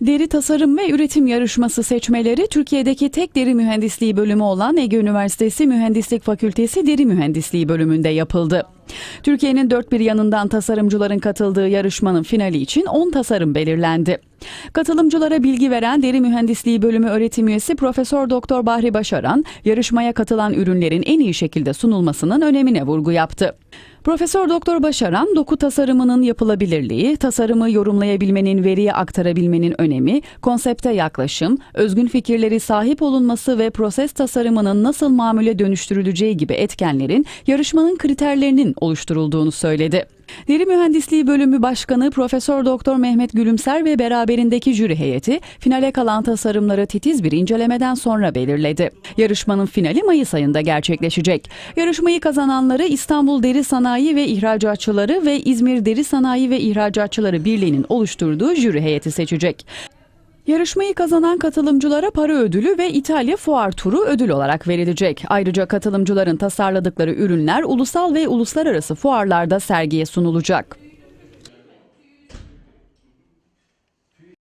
Deri tasarım ve üretim yarışması seçmeleri Türkiye'deki tek deri mühendisliği bölümü olan Ege Üniversitesi Mühendislik Fakültesi Deri Mühendisliği bölümünde yapıldı. Türkiye'nin dört bir yanından tasarımcıların katıldığı yarışmanın finali için 10 tasarım belirlendi. Katılımcılara bilgi veren Deri Mühendisliği Bölümü öğretim üyesi Profesör Doktor Bahri Başaran, yarışmaya katılan ürünlerin en iyi şekilde sunulmasının önemine vurgu yaptı. Profesör Doktor Başaran, doku tasarımının yapılabilirliği, tasarımı yorumlayabilmenin, veriye aktarabilmenin önemi, konsepte yaklaşım, özgün fikirleri sahip olunması ve proses tasarımının nasıl mamule dönüştürüleceği gibi etkenlerin yarışmanın kriterlerinin oluşturulduğunu söyledi. Deri Mühendisliği Bölümü Başkanı Profesör Doktor Mehmet Gülümser ve beraberindeki jüri heyeti finale kalan tasarımları titiz bir incelemeden sonra belirledi. Yarışmanın finali Mayıs ayında gerçekleşecek. Yarışmayı kazananları İstanbul Deri Sanayi ve İhracatçıları ve İzmir Deri Sanayi ve İhracatçıları Birliği'nin oluşturduğu jüri heyeti seçecek. Yarışmayı kazanan katılımcılara para ödülü ve İtalya fuar turu ödül olarak verilecek. Ayrıca katılımcıların tasarladıkları ürünler ulusal ve uluslararası fuarlarda sergiye sunulacak.